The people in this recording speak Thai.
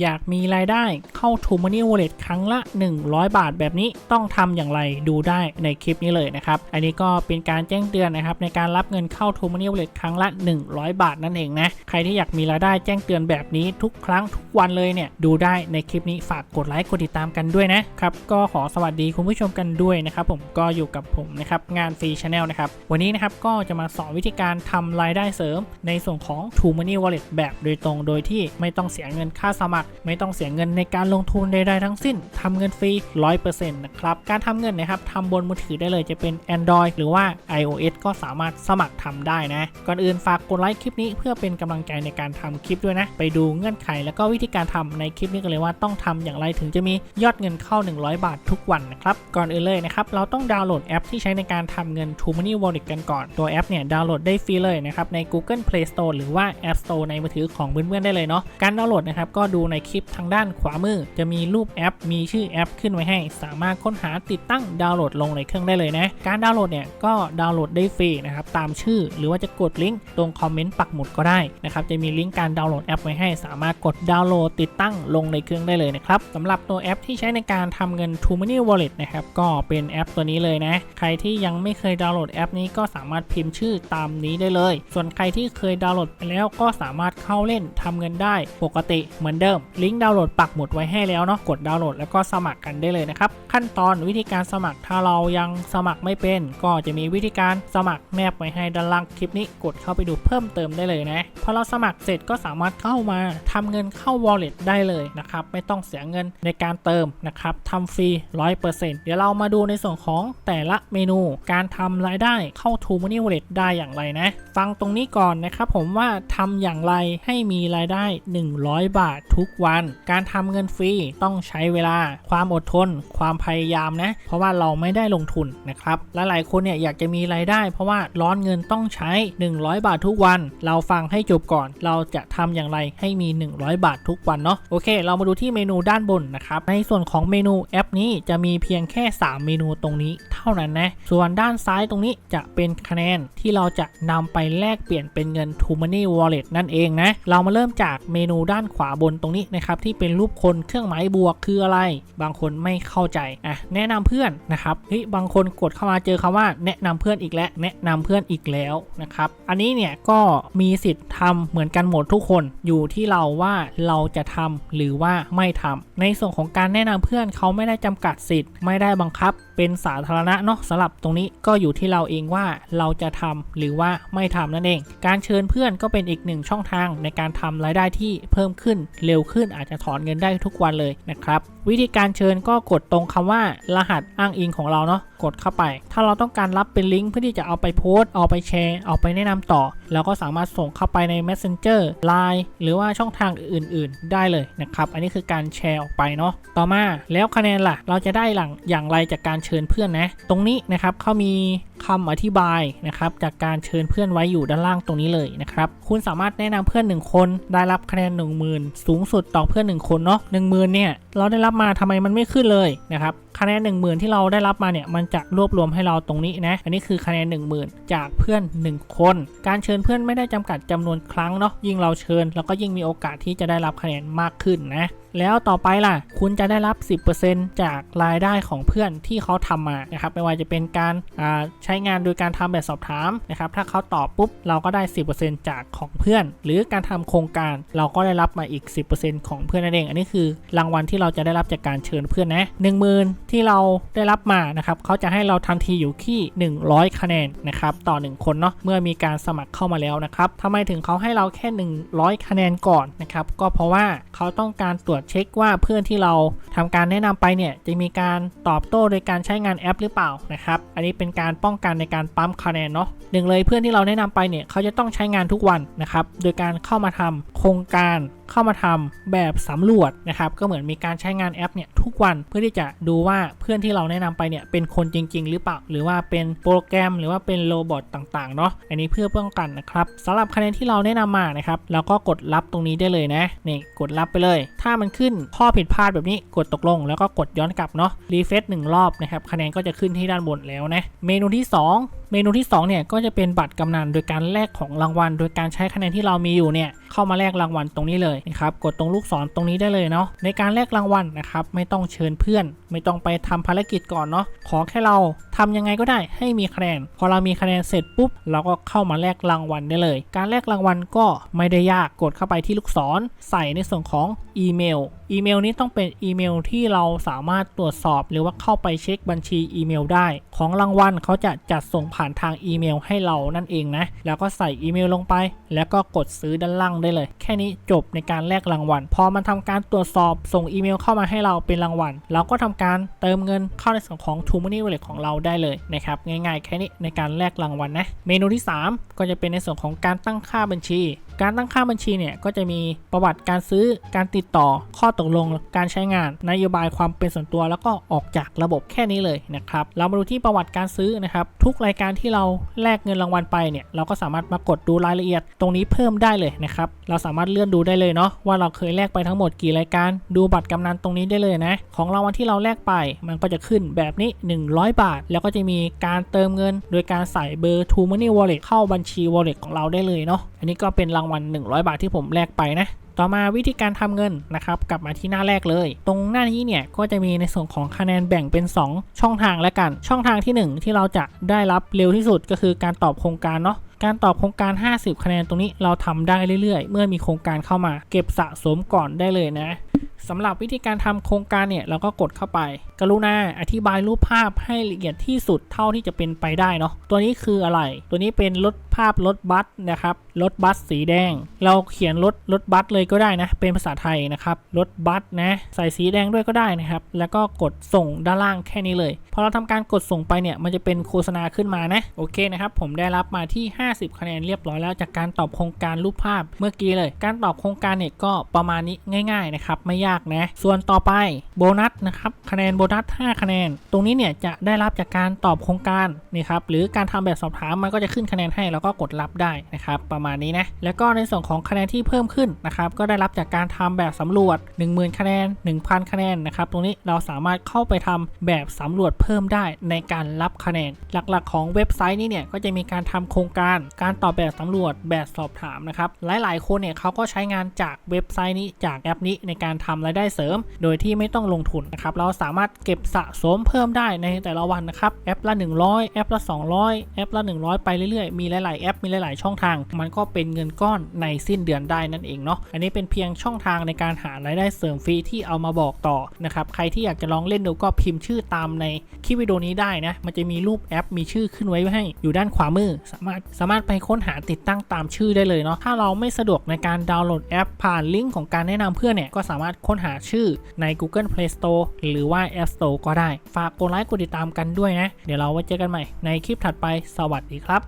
อยากมีรายได้เข้า t ู Money Wallet ครั้งละ 100 บาทแบบนี้ต้องทำอย่างไรดูได้ในคลิปนี้เลยนะครับ อันนี้ก็เป็นการแจ้งเตือนนะครับในการรับเงินเข้า t ู Money Wallet ครั้งละ 100 บาทนั่นเองนะใครที่อยากมีรายได้แจ้งเตือนแบบนี้ทุกครั้งทุกวันเลยเนี่ยดูได้ในคลิปนี้ฝากกดไลค์กดติดตามกันด้วยนะครับก็ขอสวัสดีคุณผู้ชมกันด้วยนะครับผมก็อยู่กับผมนะครับงานฟรีชาแนลนะครับวันนี้นะครับก็จะมาสอนวิธีการทำรายได้เสริม ในส่วนของ t ู Money Wallet แบบโดยตรงโดยที่ไม่ต้องเสียเงินค่าสมัครไม่ต้องเสียเงินในการลงทุนใดๆทั้งสิ้นทำเงินฟรี 100%นะครับการทำเงินนะครับทำบนมือถือได้เลยจะเป็น Android หรือว่า iOS ก็สามารถสมัครทำได้นะ ก่อนอื่นฝากกดไลค์คลิปนี้เพื่อเป็นกำลังใจในการทำคลิปด้วยนะ ไปดูเงื่อนไขแล้วก็วิธีการทำในคลิปนี้กันเลยว่าต้องทำอย่างไรถึงจะมียอดเงินเข้า 100 บาททุกวันนะครับก่อนอื่นเลยนะครับเราต้องดาวน์โหลดแอปที่ใช้ในการทำเงิน t ู Money Wallet กันก่อนตัวแอปเนี่ยดาวน์โหลดได้ฟรีเลยนะครับใน Google Play Store หรือว่า App Store ในมือถือของเพื่อนๆได้เลยเนาะการดาวน์โหลดนะครับก็ดูในคลิปทางด้านขวามือ จะมีรูปแอป มีชื่อแอปขึ้นไว้ให้ สามารถค้นหาติดตั้งดาวน์โหลดลงในเครื่องได้เลยนะ การดาวน์โหลดเนี่ยก็ดาวน์โหลดได้ฟรีนะครับตามชื่อ หรือว่าจะกดลิงก์ตรงคอมเมนต์ปักหมุดก็ได้นะครับจะมีลิงก์การดาวน์โหลดแอปไว้ให้ สามารถกดดาวน์โหลดติดตั้งลงในเครื่องได้เลยนะครับสำหรับตัวแอปที่ใช้ในการทำเงิน t ู Money Wallet นะครับก็เป็นแอปตัวนี้เลยนะใครที่ยังไม่เคยดาวน์โหลดแอปนี้ก็สามารถพิมพ์ชื่อตามนี้ได้เลย ส่วนใครที่เคยดาวน์โหลดไปแล้วก็สามารถเข้าเล่นทำเงินได้ปกติเหมือนเดิมลิงก์ดาวน์โหลดปักหมุดไว้ให้แล้วเนาะกดดาวน์โหลดแล้วก็สมัครกันได้เลยนะครับ ขั้นตอนวิธีการสมัครถ้าเรายังสมัครไม่เป็น ก็จะมีวิธีการสมัครแนบไว้ให้ด้านล่างคลิปนี้กดเข้าไปดูเพิ่มเติมได้เลยนะพอเราสมัครเสร็จก็สามารถเข้ามาทำเงินเข้า wallet ได้เลยนะครับไม่ต้องเสียเงินในการเติมนะครับทำฟรี 100%เดี๋ยวเรามาดูในส่วนของแต่ละเมนูการทำรายได้เข้า t ู Money Wallet ได้อย่างไรนะ ฟังตรงนี้ก่อนนะครับผมว่าทำอย่างไรให้มีรายได้ 100 บาททุกวัน การทำเงินฟรีต้องใช้เวลา ความอดทน ความพยายามนะ เพราะว่าเราไม่ได้ลงทุนนะครับและหลายคนเนี่ยอยากจะมีรายได้ เพราะว่าร้อนเงินต้องใช้ 100 บาททุกวัน เราฟังให้จบก่อน เราจะทำอย่างไรให้มี 100 บาททุกวันเนาะโอเค เรามาดูที่เมนูด้านบนนะครับในส่วนของเมนูแอปนี้จะมีเพียงแค่ 3 เมนูตรงนี้ ท่านั้นนะ ส่วนด้านซ้ายตรงนี้จะเป็นคะแนนที่เราจะนำไปแลกเปลี่ยนเป็นเงิน t ู Money Wallet นั่นเองนะ เรามาเริ่มจากเมนูด้านขวาบนตรงนี้นะครับที่เป็นรูปคนเครื่องหมายบวกคืออะไร บางคนไม่เข้าใจอะแนะนำเพื่อนนะครับเฮ้ยบางคนกดเข้ามาเจอคำว่าแนะนำเพื่อนอีกแล้วแนะนำเพื่อนอีกแล้วนะครับอันนี้เนี่ยก็มีสิทธิ์ทำเหมือนกันหมดทุกคนอยู่ที่เราว่าเราจะทำหรือว่าไม่ทำในส่วนของการแนะนำเพื่อนเขาไม่ได้จำกัดสิทธิ์ไม่ได้บังคับ เป็นสาธารณะเนาะสำหรับตรงนี้ก็อยู่ที่เราเองว่าเราจะทำหรือว่าไม่ทำนั่นเอง การเชิญเพื่อนก็เป็นอีกหนึ่งช่องทางในการทำรายได้ที่เพิ่มขึ้นเร็วขึ้นอาจจะถอนเงินได้ทุกวันเลยนะครับวิธีการเชิญก็กดตรงคำว่ารหัสอ้างอิงของเราเนาะกดเข้าไป ถ้าเราต้องการรับเป็นลิงก์เพื่อที่จะเอาไปโพสต์เอาไปแชร์เอาไปแนะนำต่อ เราก็สามารถส่งเข้าไปใน Messenger Line หรือว่าช่องทางอื่น ๆ ได้เลยนะครับ อันนี้คือการแชร์ออกไปเนาะต่อมาแล้วคะแนนล่ะ เราจะได้หลังอย่างไรจากการเชิญเพื่อนนะ ตรงนี้นะครับเขามี คำอธิบายนะครับจากการเชิญเพื่อนไว้อยู่ด้านล่างตรงนี้เลยนะครับคุณสามารถแนะนำเพื่อน 1 คนได้รับคะแนน 10,000 สูงสุดต่อเพื่อน 1 คนเนาะ10,000เนี่ยเราได้รับมาทำไมมันไม่ขึ้นเลยนะครับคะแนน 1 0,000 ที่เราได้รับมาเนี่ยมันจะรวบรวมให้เราตรงนี้นะอันนี้คือคะแนน 10,000 จากเพื่อน 1 คน การเชิญเพื่อนไม่ได้จำกัดจำนวนครั้งเนาะยิ่งเราเชิญเราก็ยิ่งมีโอกาสที่จะได้รับคะแนนมากขึ้นนะแล้วต่อไปล่ะ คุณจะได้รับ 10%จากรายได้ของเพื่อนที่เขาทำมานะครับ ไม่ว่าจะเป็นการใช้งานโดยการทำแบบสอบถามนะครับ ถ้าเขาตอบปุ๊บเราก็ได้ 10%จากของเพื่อน หรือการทำโครงการเราก็ได้รับมาอีก 10%ของเพื่อนนั่นเอง อันนี้คือรางวัลที่เราจะได้รับจากการเชิญเพื่อนนะ10,000ที่เราได้รับมานะครับเขาจะให้เราทันทีอยู่ที่ 100 คะแนนนะครับต่อ 1 คนเนาะเมื่อมีการสมัครเข้ามาแล้วนะครับทำไมถึงเขาให้เราแค่ 100 คะแนนก่อนนะครับก็เพราะว่าเขาต้องการตรวจเช็คว่าเพื่อนที่เราทำการแนะนำไปเนี่ยจะมีการตอบโต้โดยการใช้งานแอปหรือเปล่านะครับ อันนี้เป็นการป้องกันในการปั๊มคะแนนเนาะหนึ่งเลยเพื่อนที่เราแนะนำไปเนี่ยเขาจะต้องใช้งานทุกวันนะครับ โดยการเข้ามาทำโครงการเข้ามาทำแบบสำรวจนะครับ ก็เหมือนมีการใช้งานแอปเนี่ยทุกวันเพื่อที่จะดูว่าเพื่อนที่เราแนะนำไปเนี่ยเป็นคนจริง ๆ หรือเปล่า หรือว่าเป็นโปรแกรมหรือว่าเป็นโรบอทต่างๆเนาะอันนี้เพื่อป้องกันนะครับสำหรับคะแนนที่เราแนะนำมานะครับเราก็กดรับตรงนี้ได้เลยนะนี่กดรับไปเลย ถ้ามันขึ้นข้อผิดพลาดแบบนี้กดตกลง แล้วก็กดย้อนกลับเนาะรีเฟซหนึ่งรอบนะครับคะแนนก็จะขึ้นที่ด้านบนแล้วนะเมนูที่ 2เมนูที่2เนี่ยก็จะเป็นบัตรกำนันโดยการแลกของรางวัล โดยการใช้คะแนนที่เรามีอยู่เนี่ยเข้ามาแลกรางวัลตรงนี้เลยเลยนะครับกดตรงลูกศรตรงนี้ได้เลยเนาะในการแลกรางวัลนะครับไม่ต้องเชิญเพื่อน ไม่ต้องไปทำภารกิจก่อนเนาะขอแค่เรา ทำยังไงก็ได้ให้มีคะแนน พอเรามีคะแนนเสร็จปุ๊บ เราก็เข้ามาแลกรางวัลได้เลย การแลกรางวัลก็ไม่ได้ยากกดเข้าไปที่ลูกศร ใส่ในส่วนของอีเมล อีเมลนี้ต้องเป็นอีเมลที่เราสามารถตรวจสอบ หรือว่าเข้าไปเช็คบัญชีอีเมลได้ ของรางวัลเขาจะจัดส่งผ่านทางอีเมลให้เรานั่นเองนะ แล้วก็ใส่อีเมลลงไป แล้วก็กดซื้อด้านล่างได้เลย แค่นี้จบในการแลกรางวัล พอมันทำการตรวจสอบส่งอีเมลเข้ามาให้เราเป็นรางวัล เราก็ทำการเติมเงินเข้าในส่วนของ t o Money Wallet ของเราได้เลยนะครับง่ายๆแค่นี้ในการแลกรางวัลนะเมนูที่ 3 ก็จะเป็นในส่วนของการตั้งค่าบัญชี การตั้งค่าบัญชีเนี่ยก็จะมีประวัติการซื้อการติดต่อข้อตกลงการใช้งานนโยบายความเป็นส่วนตัว แล้วก็ออกจากระบบแค่นี้เลยนะครับเรามาดูที่ประวัติการซื้อนะครับทุกรายการที่เราแลกเงินรางวัลไปเนี่ยเราก็สามารถมากดดูรายละเอียดตรงนี้เพิ่มได้เลยนะครับเราสามารถเลื่อนดูได้เลยเนาะว่าเราเคยแลกไปทั้งหมดกี่รายการดูบัตรกำนันตรงนี้ได้เลยนะของรางวัลที่เราแลกไปมันก็จะขึ้นแบบนี้ 100 บาท แล้วก็จะมีการเติมเงิน โดยการใส่เบอร์ t o Money Wallet เข้าบัญชี Wallet ของเราได้เลยเนาะอันนี้ก็เป็นรางวัล 100 บาทที่ผมแลกไปนะ ต่อมาวิธีการทำเงินนะครับ กลับมาที่หน้าแรกเลย ตรงหน้านี้เนี่ยก็จะมีในส่วนของคะแนนแบ่งเป็น 2 ช่องทางแล้วกัน ช่องทางที่ 1 ที่เราจะได้รับเร็วที่สุดก็คือการตอบโครงการเนาะการตอบโครงการ 50 คะแนนตรงนี้เราทำได้เรื่อยๆ เมื่อมีโครงการเข้ามา เก็บสะสมก่อนได้เลยนะ สำหรับวิธีการทำโครงการเนี่ยเราก็กดเข้าไป กรุณาอธิบายรูปภาพให้ละเอียดที่สุดเท่าที่จะเป็นไปได้เนาะตัวนี้คืออะไร ตัวนี้เป็นรถภาพรถบัสนะครับรถบัสสีแดง เราเขียนรถรถบัสเลยก็ได้นะ เป็นภาษาไทยนะครับรถบัสนะใส่สีแดงด้วยก็ได้นะครับ แล้วก็กดส่งด้านล่างแค่นี้เลยพอเราทำการกดส่งไปเนี่ยมันจะเป็นโฆษณาขึ้นมานะโอเคนะครับผมได้รับมาที่ 50 คะแนนเรียบร้อยแล้วจากการตอบโครงการรูปภาพเมื่อกี้เลย การตอบโครงการเนี่ยก็ประมาณนี้ง่าย ๆนะครับไม่ยากนะ ส่วนต่อไปโบนัสนะครับคะแนนโบนัส 5 คะแนน ตรงนี้เนี่ยจะได้รับจากการตอบโครงการนี่ครับหรือการทำแบบสอบถามมันก็จะขึ้นคะแนนให้แล้วก็กดรับได้นะครับประมาณนี้นะแล้วก็ในส่วนของคะแนนที่เพิ่มขึ้นนะครับก็ได้รับจากการทำแบบสำรวจ 10,000 คะแนน 1,000 คะแนนนะครับตรงนี้เราสามารถเข้าไปทำแบบสำรวจเพิ่มได้ในการรับคะแนน หลักๆ ของเว็บไซต์นี้เนี่ยก็จะมีการทำโครงการ การตอบแบบสำรวจแบบสอบถามนะครับหลายๆ คนเนี่ยเขาก็ใช้งานจากเว็บไซต์นี้จากแอปนี้ในการทำรายได้เสริม โดยที่ไม่ต้องลงทุนนะครับเราสามารถเก็บสะสมเพิ่มได้ในแต่ละวันนะครับแอปละ 100 แอปละ 200 แอปละ 100 ไปเรื่อยๆ มีหลาย ๆ แอปมีหลาย ๆ ช่องทาง มันก็เป็นเงินก้อนในสิ้นเดือนได้นั่นเองเนาะอันนี้เป็นเพียงช่องทางในการหารายได้เสริมฟรีที่เอามาบอกต่อนะครับใครที่อยากจะลองเล่นดูก็พิมพ์ชื่อตามในคลิปวิดีโอนี้ได้นะมันจะมีรูปแอปมีชื่อขึ้นไว้ให้อยู่ด้านขวามือ สามารถสามารถไปค้นหาติดตั้งตามชื่อได้เลยเนาะถ้าเราไม่สะดวกในการดาวน์โหลดแอปผ่านลิงก์ของการแนะนำเพื่อนเนี่ยก็สามารถค้นหาชื่อใน Google Play Store หรือว่า App Store ก็ได้ ฝากกดไลค์กดติดตามกันด้วยนะ เดี๋ยวเราไว้เจอกันใหม่ในคลิปถัดไปสวัสดีครับ